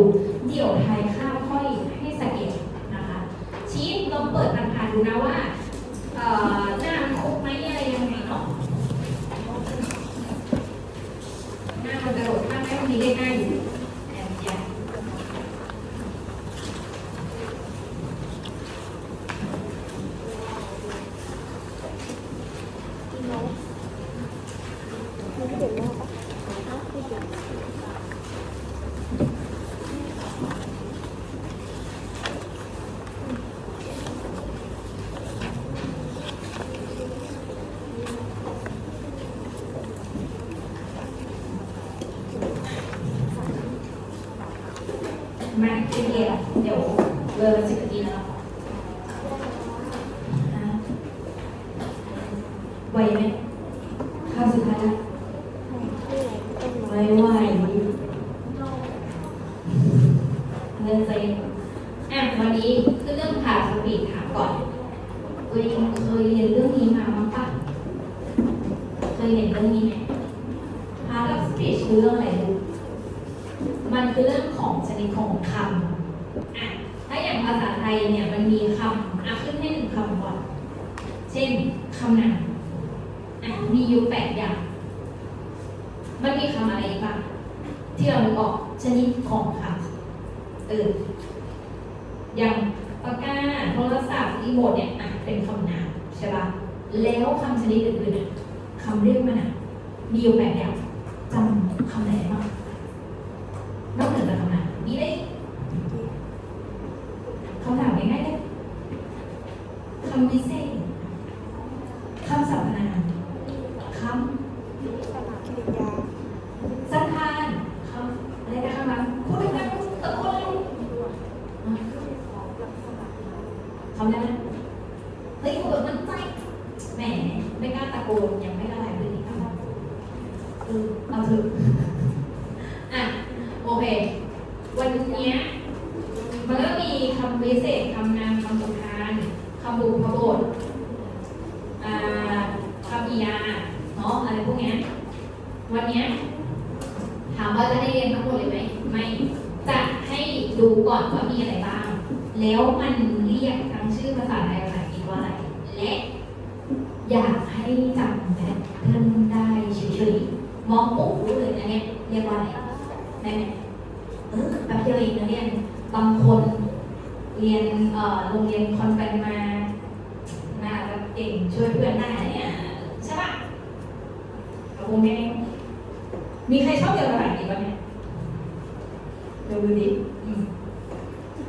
ลูกเดี่ยวไทยข้าวค่อยให้สังเกตนะคะ ชี้ลองเปิดผ่านๆดูนะว่าเอ่อหน้ามันครบไหมอะไรยังไงเนาะหน้ามันกระโดดข้ามไหมบางทีเลขหน้าอยู่แอบใหญ่ มาเรียนเดี๋ยวเลยสิบนาทีแล้วอะ ไหวไหมข้าวสุดท้ายแล้วไหวไหวเงินใจอะวันนี้คือเรื่องผ่าสปีดถามก่อนตัวเองเคยเรียนเรื่องนี้มาบ้างปะเคยเห็นเรื่องนี้ไหมพาร์ทสปีดคือเรื่องอะไรลูก มันคือเรื่องของชนิดของคำอะถ้าอย่างภาษาไทยเนี่ยมันมีคำอะขึ้นให้หนึ่งคำก่อน เช่นคำนามอะมีอยู่แปดอย่าง มันมีคำอะไรอีกบ้างที่เรานึกออกชนิดของคำเออ อย่างปากกาโทรศัพท์อีโมดเนี่ยอะเป็นคำนาม ใช่ปะแล้วคำชนิดอื่นๆคำเรียกมันอะมีอยู่แปดอย่างจำคำไหนบ้าง นอกเหนือจากคำนามมีได้คำถามง่ายๆเลยคำวิเศษคำสรรพนามคำสันธานคำอะไรกันคำนั้นพูดกันตะโกนเลยคำได้ไหมเฮ้ยพูดแบบมันใจแหมไม่กล้าตะโกนยังไม่ละลายพฤติกรรมเออเอาเถอะอะ โอเค วันเนี้ยมันก็มีคำวิเศษคำนามคำสุทานคำบุพบทอ่าคำอียา เนาะอะไรพวกเนี้ยวันเนี้ยถามว่าจะได้เรียนทั้งหมดเลยไหมไม่จะให้ดูก่อนว่ามีอะไรบ้าง แล้วมันเรียกทั้งชื่อภาษาไทยภาษาอังกฤษว่าอะไร และอยากให้จำแพทเทิร์นได้เฉยๆมองปุ๊บรู้เลยนะเนี่ยเรียกว่าอะไรได้ไหมเออแป๊บเดียวเองนะเรียนบางคนเรียนโรงเรียนคอนแวนมาน่าจะเก่งช่วยเพื่อนได้เนี่ยใช่ปะ กับวงแดงมีใครชอบเรียนภาษาอังกฤษบ้างเนี่ยเดี๋ยวดูดิอืม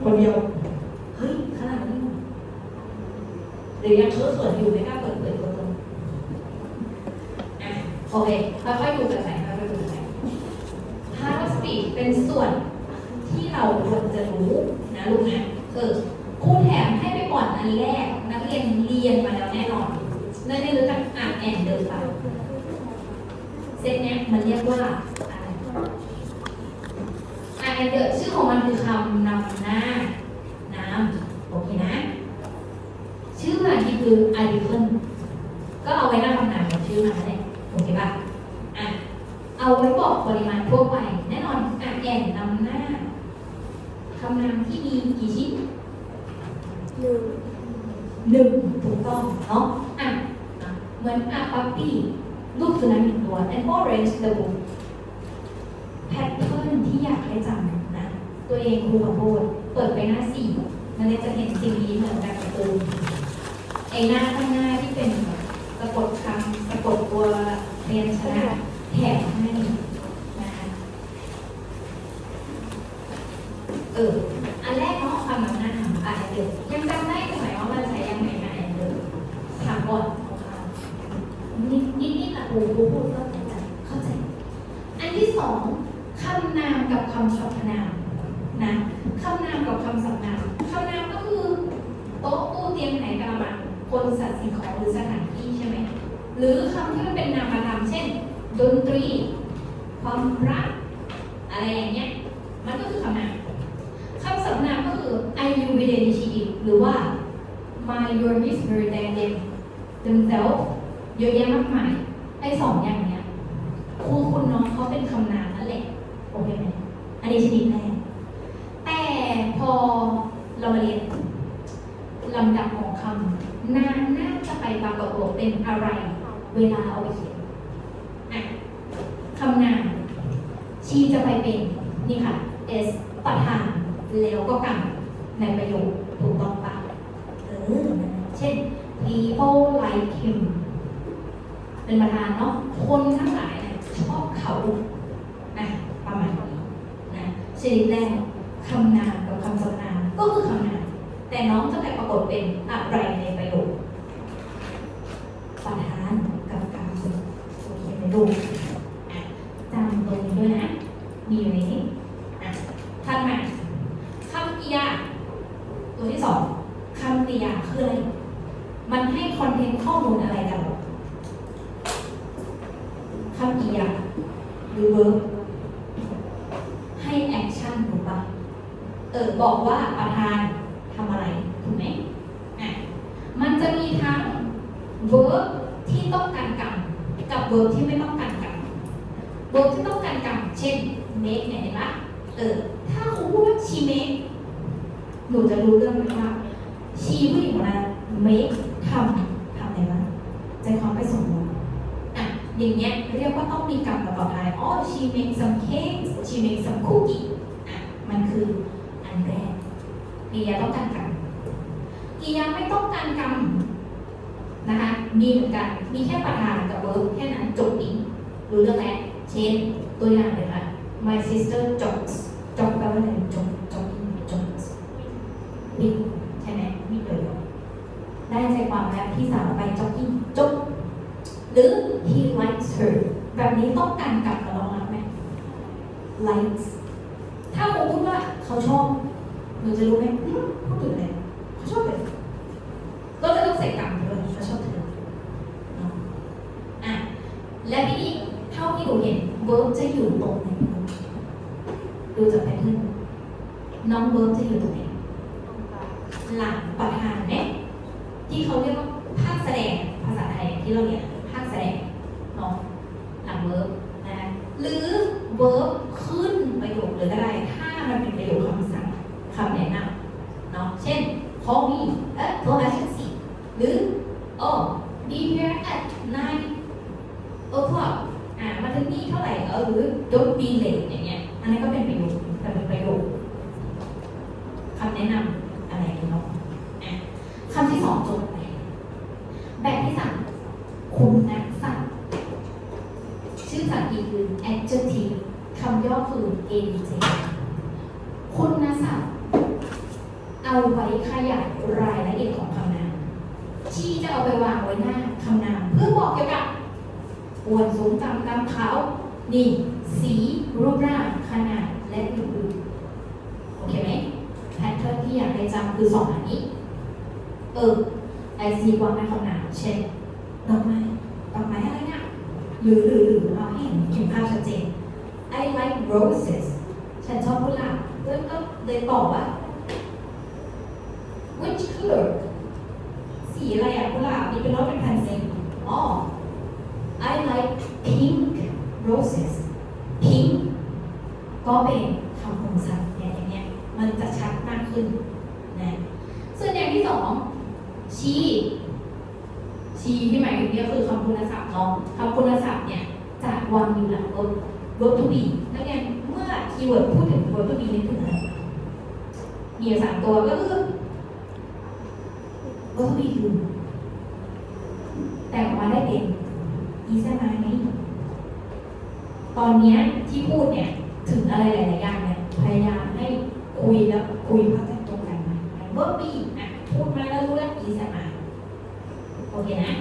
คนเดียว เฮ้ยขนาดนี้เหรอหรือยังเคิร์เขินอยู่ไม่กล้าเปิดเผยตัวตนอะโอเคค่อยๆดูกันไปค่อยๆดูกันไปฮาร์ดสปีดเป็นส่วนที่เราควรจะรู้นะลูกนะเออครูแถมให้ไปก่อนอันแรก นักเรียนเรียนมาแล้วแน่นอนนั่นนี่รู้จักอ่านแอนเดินไป เซตเนี้ยมันเรียกว่าอะไรอ่านแอนเดินชื่อของมันคือคำนำหน้าน้ำโอเคนะ ชื่อมันที่คือ article ก็เอาไว้หน้าคำนามของชื่อมันนั่นแหละโอเคป่ะอะ เอาไว้บอกปริมาณทั่วไป แน่นอนอ่านแอนนำหน้าคำนามที่มีกี่ชิ้นหนึ่งถูกต้องเนาะอะอะเหมือนอะปั๊ปปี้ลูกสุนัขหนึ่ง ตัว and orange the book แพทเทิร์นที่อยากให้จำนะ ตัวเองครูขอโทษเปิดไปหน้าสี่มันเลยจะเห็นสิ่งนี้เหมือนกับกร์ตูนไอหน้าข้างหน้าที่เป็นแบบสะกดคำสะกดตัวเรียนชนะแถมให้นะคะเอออันแรกเนาะความหนำหน้าถามอ่านเดิมยังจำได้ไหมว่ามันใช้ยังไงนะอ่านเดิมถามก่อนนิดนิดนิดอะครูครูพูดก็เข้าใจเข้าใจ อันที่สองคำนาม กับคำสรรพนามนะคำนามกับคำสรรพนามคำนามก็คือโต๊ะตู้เตียงไหนกระมังคนสัตว์สิ่งของหรือสถานที่ใช่ไหมหรือคำที่มันเป็นนามธรรมเช่น ดนตรี ความรัก อะไรอย่างเงี้ยมันก็คือคำนามคำสรรพนามก็คือ I you with initiative หรือว่า my your miss her than them themselves เยอะแยะมากมายไอ้สองอย่างเนี้ยครูคุณน้องเขาเป็นคำนามนั่นแหละโอเคไหม อันนี้ชนิดแรก แต่พอเรามาเรียนลำดับของคำนานน่าจะไปปรากฏตัเป็นอะไร เวลาเอาไปเขียนคำนามชีจะไปเป็นนี่ค่ะ S ประธานแล้วก็กรรมในประโยคถูกต้องปะเออเช่น people like him เป็นประธานเนาะคนทั้งหลายชอบเขา ชนิดแรกคำนามกับคำสรรนามก็คือคำนามแต่น้องจะไปปรากฏเป็นอะไรในประโยคประธานกับกรรมโอเคไหมลูกจำตรงนี้ด้วยนะ มีอยู่ในนี้อะถัดมาคำกริยา ตัวที่สองคำกริยาคืออะไร มันให้คอนเทนต์ข้อมูลอะไรกันหรอคำกริยา หรือเวิร์บให้แอคชั่นถูกปะเออ บอกว่าประธานทำอะไร ถูกไหมอะมันจะมีทั้ง verb ที่ต้องการกรรมกับ verb ที่ไม่ต้องการกรรม verb ที่ต้องการกรรมเช่น make เนี่ยเห็นปะเออ ถ้าครูพูดว่า she make หนูจะรู้เรื่องไหมว่า she ผู้หญิงคนนั้น make ทำทำอะไรบ้างใจความไปสมมติอะอย่างเงี้ยเรียกว่าต้องมีกรรมกับต่อท้ายอ๋อ she make some cakes she make some cookie อะมันคือ อันแรกกริยาต้องการกรรมกริยาไม่ต้องการกรรมนะคะ มีเหมือนกัน มีแค่ประธานกับเวิร์บแค่นั้นจบอีกรู้เรื่องแล้วเช่นตัวอย่างเลยค่ะ my sister jogs jog แปลว่าอะไร jog jogging jogs วิ่งใช่ไหมวิ่งเดินได้ใจความแล้วพี่สาวไป jogging จบหรือ he likes her แบบนี้ต้องการกลับกับน้องรักไหม likes เขาชอบหนูจะรู้ไหมอืมพูดถึงอะไรเขาชอบเลยก็จะต้องใส่กรรมด้วยเขาชอบเธออะและทีนี้เท่าที่หนูเห็นเวิร์บจะอยู่ตรงไหนดูจากแพทเทิร์นน้องเวิร์บจะอยู่ตรงไหนหลังประธานเนี่ยที่เขาเรียกว่าภาคแสดงภาษาไทยที่เราเรียนภาคแสดงเนาะหลังเวิร์บนะหรือเวิร์บขึ้นประโยคเลยก็ได้ ถ้ามันเป็นประโยคคำสั่งคำแนะนำเนาะเช่ น call me เอ๊ะโทรหาฉันสิ หรือ oh be here at nine o'clock อ่ามาถึงนี่เท่าไหร่เออหรือ don't be late อย่างเงี้ย อันนี้นก็เป็นประโยคแต่เป็นประโยคคำแนะนำอะไรเนาะอะคำที่สองจบไป แบบที่สามคุณนักสัตว์ชื่อภาษาอังกฤษคือ adjective คำย่อคือ adj คุณนักสัตว์ เอาไว้ขยายรายละเอียดของคำนามชีจะเอาไปวางไว้หน้าคำนาม เพื่อบอกเกี่ยวกับอวนสูงต่ำดำขา นี่ สีรูปร่างขนาดและอื่นๆโอเคไหมแพทเทิร์นที่อยากให้จำคือสองอันนี้ เออไอซีวางในคำนามเช่นดอกไม้ดอกไม้อะไรเนี่ยหรือหรือหรือเอาให้เห็นเห็นภาพชัดเจน I like roses ฉันชอบกุหลาบเพื่อนก็เลยตอบว่า which color สีอะไรอะกุหลาบมีเป็นร้อยเป็นพันเซนอ๋อ I like pink roses pink ก็เป็นคำคมศัพท์เนี่ยอย่างเงี้ยมันจะชัดมากขึ้นนะส่วนอย่างที่สอง she ชีที่หมายถึงเนี่ยคือคำคุณศัพท์เนาะคำคุณศัพท์เนี่ยจะวางอยู่หลัง verb verb to be นักเรียนเมื่อคีย์เวิร์ดพูดถึง verb to be นึกถึงอะไรมีอยู่สามตัวก็คือ verb to be คือแต่งออกมาได้เป็นอีสมาไงตอนเนี้ยที่พูดเนี่ย ถึงอะไรหลายๆอย่างเนี่ยพยายามให้คุยแล้วคุยเข้าใจตรงกันนะ verb be อะพูดมาแล้วรู้แล้วอีสมาโอเคนะ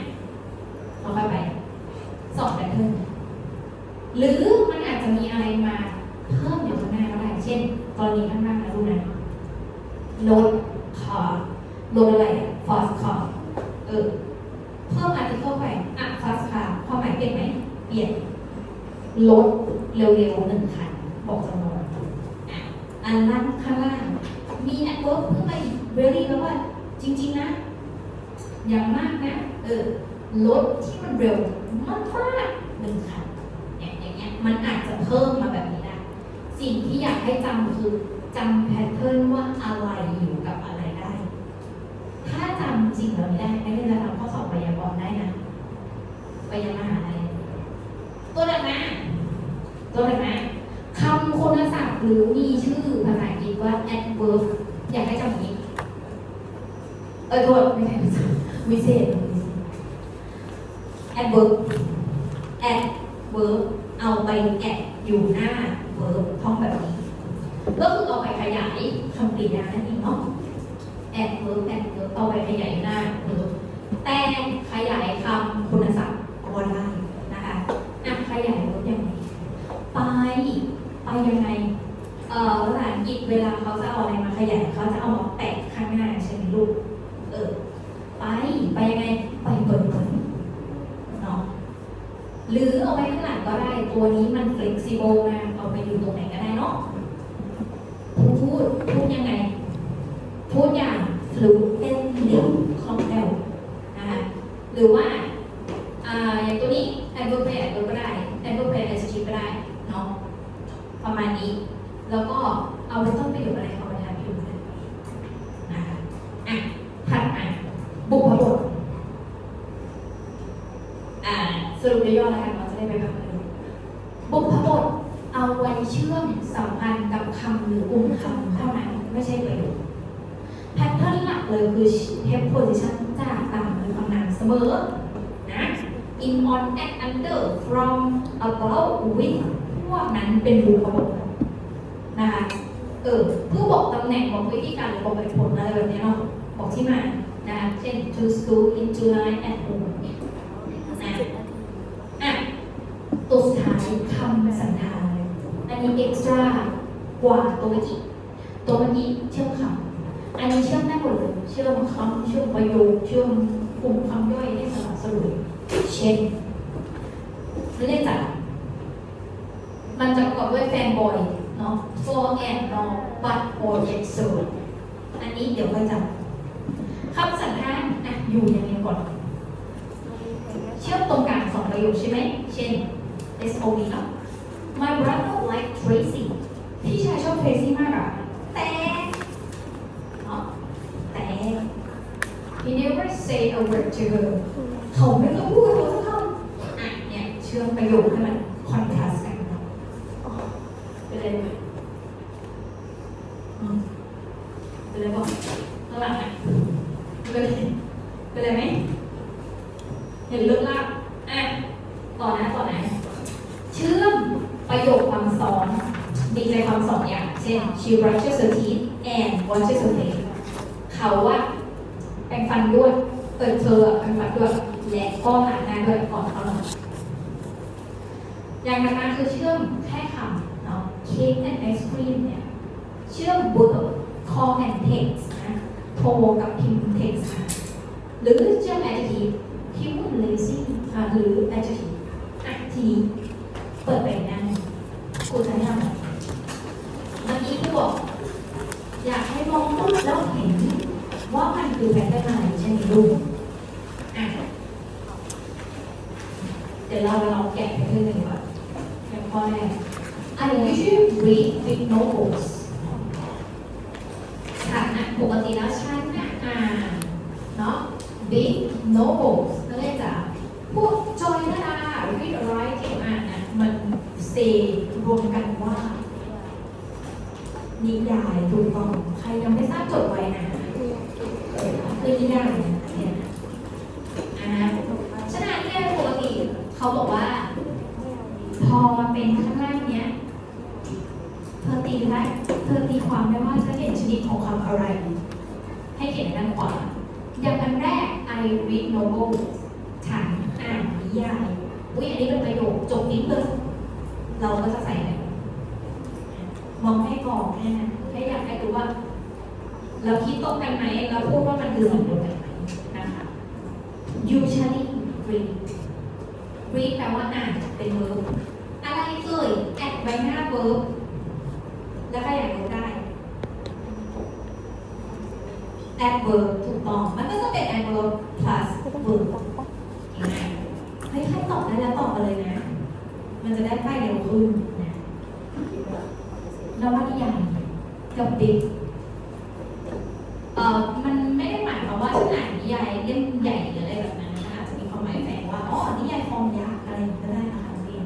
เราค่อยไปสอบแพทเทิร์นหรือมันอาจจะมีอะไรมาเพิ่มอยู่ข้างหน้าก็ได้ เช่น กรณีข้างหน้านะลูกนะรถคาร์รถอะไรฟาสคาร์เออ เพิ่มอาร์ติเคิลไปอะฟาสคาร์ความหมายเปลี่ยนไหมเปลี่ยนรถเร็วๆหนึ่งคันบอกจำนวนอันล่างข้างล่าง มีแอดเวิร์บเพิ่มมาอีกเวลี่แปลว่าจริง ๆ นะ อย่างมากนะ เออรถที่มันเร็วมากมากๆหนึ่งคันเนี่ยอย่างเงี้ยมันอาจจะเพิ่มมาแบบนี้ได้สิ่งที่อยากให้จำคือจำแพทเทิร์นว่าอะไรอยู่กับอะไร สิ่งเล่านี้ได้นักเรีจะทำข้อสอบปยากรได้นะปยังมหาลัยตัวหลักนะตัวหลักนะคำคุณศัพท์หรือมีชื่อภาษาอังกฤษว่า adverb อยากให้จำนี้ เออตัวไม่ใช่วิเศษ adverb adverb เอาไปแอดอยู่หน้า verb ท่องแบบนี้ ก็คือเอาไปขยายคำกริยานั่นเอเนาะ adverb adverb เอาไปขยายหน้า verb แต่ขยายคำคุณศัพท์ก็ได้นะคะอะขยาย verb ยังไงไปไปยังไงเอ่อภาษาอังกฤษเวลาเขาจะเอาอะไรมาขยายเขาจะเอามาแปะข้างหน้าใช่ไหมลูกเออไปไปยังไงไปเปิดเผยเนาะหรือเอาไปข้างหลังก็ได้ตัวนี้มัน flexible มากเอาไปอยู่ตรงไหนก็ได้เนาะพูดพูดยังไง พูดอย่าง fluent เร็วคล่องแคล่วนะคะ หรือว่า อ่า อย่างตัวนี้ adverb play adverb ก็ได้ adverb play adjective ก็ได้ เนาะ ประมาณนี้ แล้วก็เอาไปต้นประโยชน์อะไรเข้าไปทำประโยชน์อะไรนะคะอะถัดมาบุพบทอ่าสรุปย่อๆแล้วกันเราจะได้ไปแบบนี้บุพบทเอาไว้เชื่อมสัมพันธ์กับคำหรือกลุ่มคำเท่านั้นไม่ใช่ประโยคแพทเทิร์นหลักเลยคือ have position จากตามหรือคำนามเสมอนะ in on at under from about with นั้นเป็นบุพบทนะคะเออเพื่อบอกตำแหน่งบอกวิธีการหรือบอกเหตุผลอะไรแบบนี้เนาะบอกที่มานะคะเช่น to school in July at home นะอะตัวสุดท้ายคำสันธานอันนี้ extra กว่าตัวเมื่อกี้ตัวเมื่อกี้เชื่อมคำอันนี้เชื่อมได้หมดเลยเชื่อมคำเชื่อมประโยคเชื่อมกลุ่มคำย่อยได้สลับสลวยเช่นเรียกจาก มันจะประกอบด้วยแฟนบอยเนาะ for and no but or yet so อันนี้เดี๋ยวค่อยจำคำสันธานอะอยู่อย่างนี้ก่อน เชื่อมตรงกลางสองประโยคใช่ไหม เช่น SOV เนาะ My brother like Tracy พี่ชายชอบ Tracy มากอะแต่เนาะแต่ he never say a word to her เขาไม่ต้องพูดกับเขาสักคำอะเนี่ยเชื่อมประโยคให้มันคอนทราสต์กันเนาะเป็ นเป็นไรบ้างข้างหลังอะเป็นไรเป็นไรไหม เห็นเรื่องลากอะต่อนะต่อนะ เชื่อมประโยคความซ้อนมีใจความสองอย่าง เช่น she brushes her teeth and washes her face เขาว่าแปรงฟันด้วยเปิดเธอแปรงฟันด้วยและก็ล้างหน้าด้วยก่อนเข้านอนอย่างนั้นคือเชื่อมแค่คำ cake and ice cream เนี่ยเชื่อม verb call and text นะโทรกับพิมพ์ text นะหรือเชื่อม adjective ที่ว่า lazy อ่าหรือ adjective อะทีนี้เปิดไปหน้าครูจะให้ทำเมื่อกี้ครูบอกอยากให้มองปุ๊บแล้วเห็นว่ามันคือแพทเทิร์นอะไรใช่ไหมลูกอะเดี๋ยวเราลองแกะแพทเทิร์นกันดีกว่าอย่างข้อแรก I usually read with novels ฉันนะปกติแล้วฉันนะอ่านเนาะ big novels นั่นเรียกจากพวกจอยนาดา read writing อ่านนะมันเซรวมกันว่า นิยายถูกต้องใครยังไม่ทราบจดไว้นะเออคือนิยายเนี่ยอ่าฉะนั้นเนี่ยปกติเขาบอกว่า พอมาเป็นข้างล่างเนี้ย เธอตีได้เธอตี ความได้ว่าจะเห็นชนิดของคำอะไร ให้เขียนด้านขวาอย่างอันแรก I read novel ฉันอ่านนิยายอุ้ยอันนี้เป็นประโยคจบนิดเลยเราก็จะใส่มองให้กรอบแค่นั้นแค่อยากให้รู้ว่า เราคิดตรงกันไหมเราพูดว่ามันคือสิ่งเดียวกันไหมนะคะ usually read read แปลว่าอ่านเป็น verb อะไรเอ่ย add ไว้หน้า verb แล้วก็อย่าง ต้องบึ้งป๊อห้ใครตอบได้แล้วตอบไปเลยนะ มันจะได้ไปเร็วขึ้นนะแล้วัตนิยามกับบิ๊กเอ่อมันไม่ได้หมายความว่าฉันอ่านนิยายเล่มใหญ่หรืออะไรแบบนั้นนะคะจะมีความหมายแฝงว่าอ๋อนิยายฟองยากอะไรก็ได้นะคะเพียง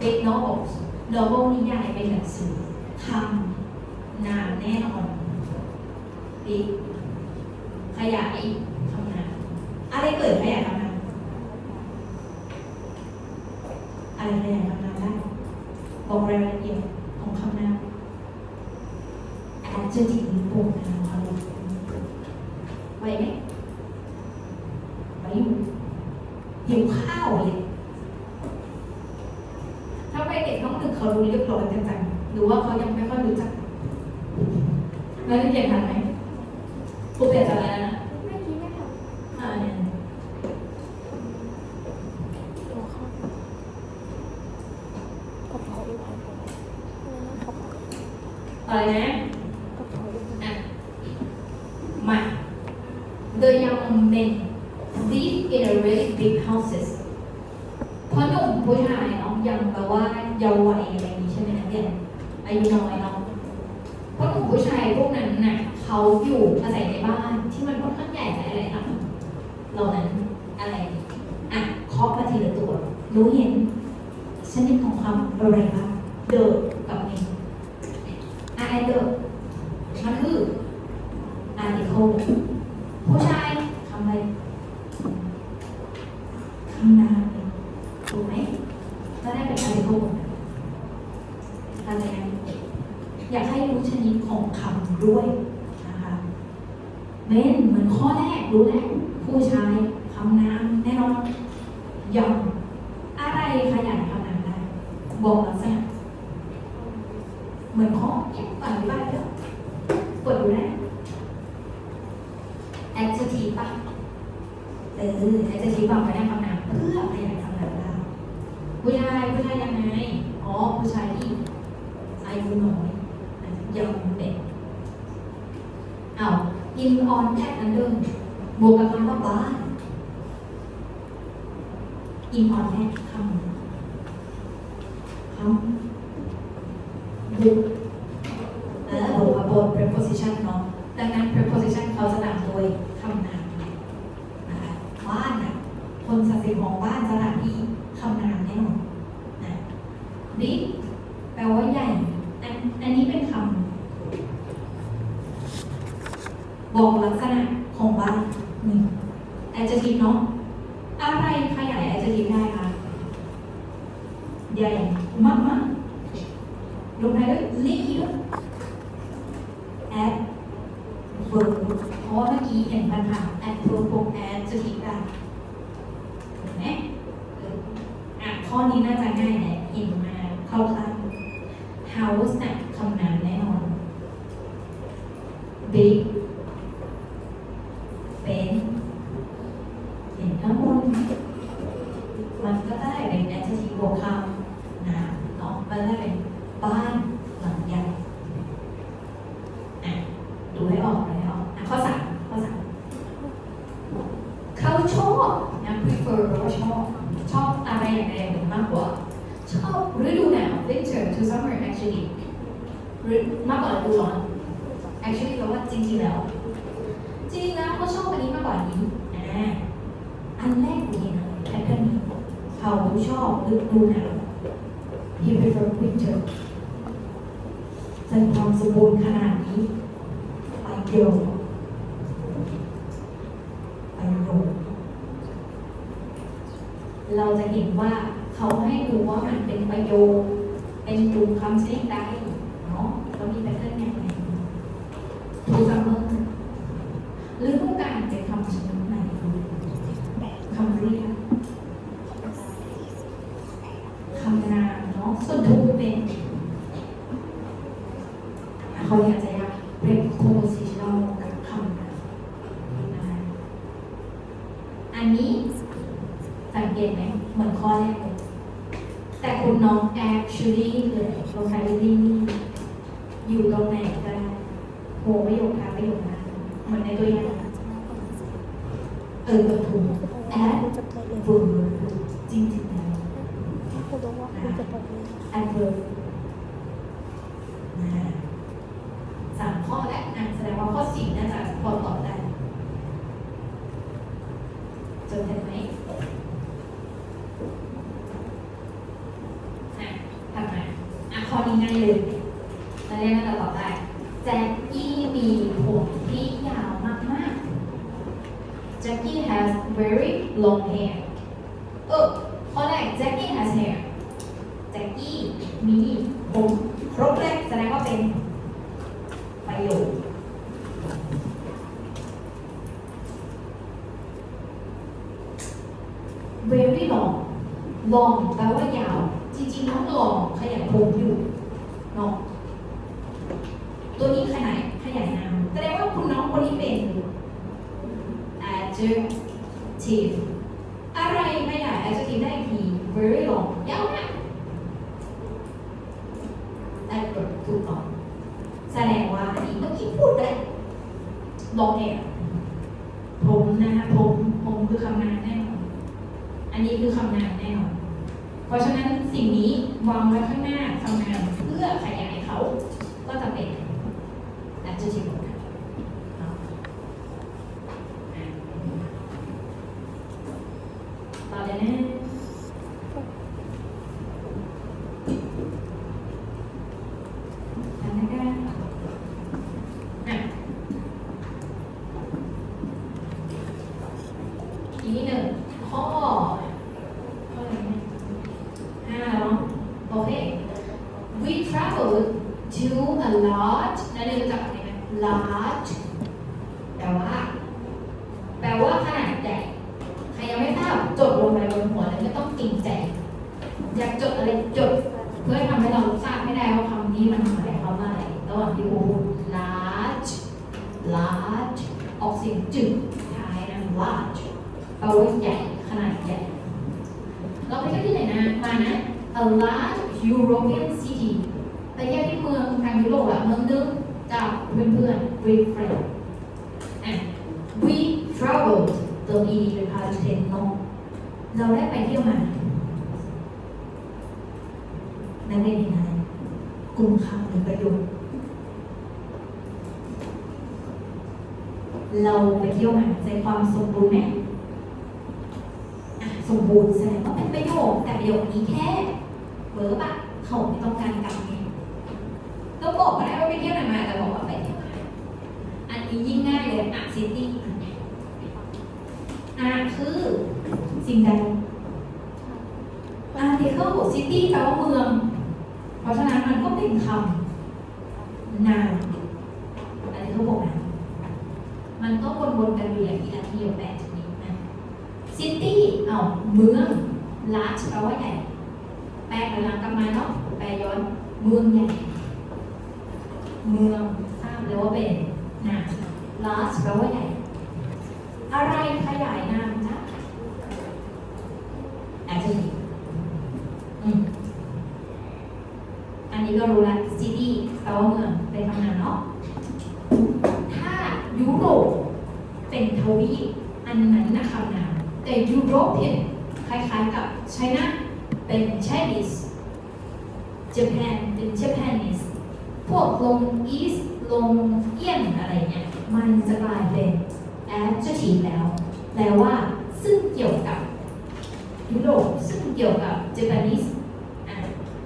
บิ๊กโนบอลโนบลนิยายเป็นหนังสือทำนานแน่นอนบิ๊กขยาย อะไรเกิดขึ้นอย่กำนันอะไรแม่กำนันได้บอกรายละเอียดของคำนาม adjective mạnh, đời nhau mềm. เหมือนข้อแรกรู้แล้วผู้ชายคำน้ำแน่นอนยอมอะไรขยันคำน้ำได้บอกมา บวกกับคำว่าบ้านอินออนแอคคำคำบุกเออบวกกับบท preposition เนาะดังนั้น preposition เขาจะต่างโดยคำนามนะคะบ้านน่ะคนสัตว์สิ่งของบ้านจสถานที่คำนามแน่นอนนะ big แปลว่าใหญ่อันอันนี้เป็นคำบอกลักษณะของบ้าน actually มากกว่าดูหรอ actually แปลว่าจริงๆแล้ว จริงๆแล้วก็ชอบอันนี้มากกว่านี้อ่าอันแรกนี่นะแพทเทิร์นนี้เขาชอบฤดูหนาว he prefer winter จนความสมบูรณ์ขนาด bằng siết tay đó tôi đi tay lên nhà này thu cảm ơn lương ดงว่าข้อสี่น่าจะพอตอบได้จนดได้ไหมอะถัดมาอะข้อนี้ง่ายเลยเราเรียนาจะตอบได้แจ็คกี้มีผมที่ยาวมากๆจ็คกี้ has very long hair adjective อะไรขยาย adjective ได้อีกที very long ยาวมาก adverb ถูกต้องแสดงว่าอันนี้เมื่อกี้พูดไปแล้ long hair ผมนะคะผมผมคือคำนามแน่นอน อันนี้คือคำนามแน่นอน เพราะฉะนั้นสิ่งนี้วางไว้ข้างหน้าคำนามเพื่อขยายเขา ก็จะเป็น adjective หมดค่ะเนาะอะต่อเลยนะอันนั้นก็อะ อีกนิดหนึ่ง ข้อข้ออะไรเนี่ยห้าเนาะโอเค we traveled to a large นั่นเรียนรู้จักอันนี้ไหม large แปลว่า แปลว่าขนาดใหญ่ ใครยังไม่ทราบจดลงไปบนหัวเลยไม่ต้องติงใจ อยากจดอะไรจด เพื่อทำให้เราทราบให้ได้ว่าคำนี้มันหมายความว่าอะไรระหว่างที่พูด large large ออกเสียงจึกท้ายนะ large แปลว่าใหญ่ขนาดใหญ่ เราไปเที่ยวที่ไหนนะ มานะ a large European city ไปเที่ยวที่เมืองทางยุโรปอะเมืองนึงกับเพื่อนๆ with friends อะ we traveled เติม e เป็น past tense เนาะเราได้ไปเที่ยวมา นักเรียนเห็นอะไรกลุ่มคำหรือประโยคเราไปเที่ยวมาใจความสมบูรณ์ไหมสมบูรณ์แสดงว่าเป็นประโยคแต่ประโยคนี้แค่เวิร์บอะเขาไม่ต้องการกลับไงก็บอกก็ได้ว่าไปเที่ยวไหนมาแต่บอกว่าไปเที่ยวมาอันนี้ยิ่งง่ายเลยอะซิตี้อะคือสิ่งใดอาร์ติเคิลซิตี้แปลว่าเมือง ราะฉะนั้นมันก็เป็นคำนามอาร์ติเคิลบอกนามมันก็วนๆกันอยู่อย่างนี้นาทีแปดชนิดนะซิตี้เอาเมืองลาชแปลว่าใหญ่ แปลกำลังกลับมาเนาะแปลย้อนเมืองใหญ่ เมืองทราบเลยว่าเป็นนามลาชแปลว่าใหญ่ อะไรขยายนามจ๊ะ adjective อืม อันนี้ก็รู้แล้ว city แปลว่าเมือง เป็นคำนามเนาะ ถ้ายุโรปเป็นทวีปอันนั้นนะคำ นามแต่ยุโรปเนี่ยคล้ายๆกับไชน่าเป็น Chinese Japan เป็น Japanese พวกลง East ลงเอียนอะไรเนี่ยมันจะกลายเป็น adjective แล้ว แปลว่า ซึ่งเกี่ยวกับยุโรปซึ่งเกี่ยวกับ Japanese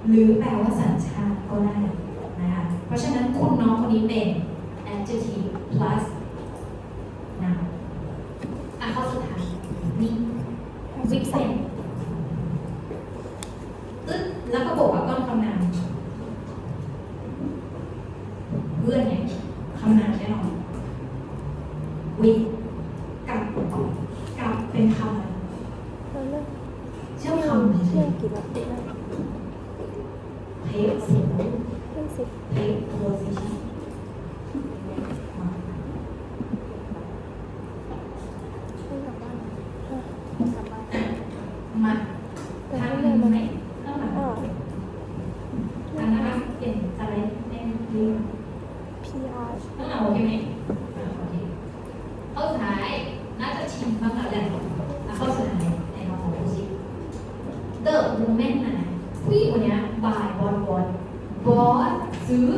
หรือแปลว่าสัญชาติก็ได้นะคะเพราะฉะนั้นคุณน้องคนนี้เป็น adjective plus noun อะข้อสุดท้าย นี่วิกเซนตึ๊ดแล้วก็บวกกับก้อนคำนามเพื่อนเนี่ยคำนามแน่นอนวิกับกับเป็นคำอะไร แล้วเรื่อง เชื่อมคำเฉ เรื่อย งกี่นาทีนะ เพจสิง เรื่องสิบ เพจโพสิชัน เรื่องกลับบ้านเออกลับบ้าน มา แต่ ทาง เรื่องมัน ไหนข้างหลัง อ่า อันนะคะเปลี่ยนอะไรแน่ดี พีอาร์ ข้างหลังโอเคไหมอ่าโอเคข้อสุดท้าย น่าจะชิมบ้างแล้วแหละอะข้อสุดท้ายในลองของดูสิ The woman นะผู้หญิงคนเนี้ยบ่ายบอลบอลบอสซื้อ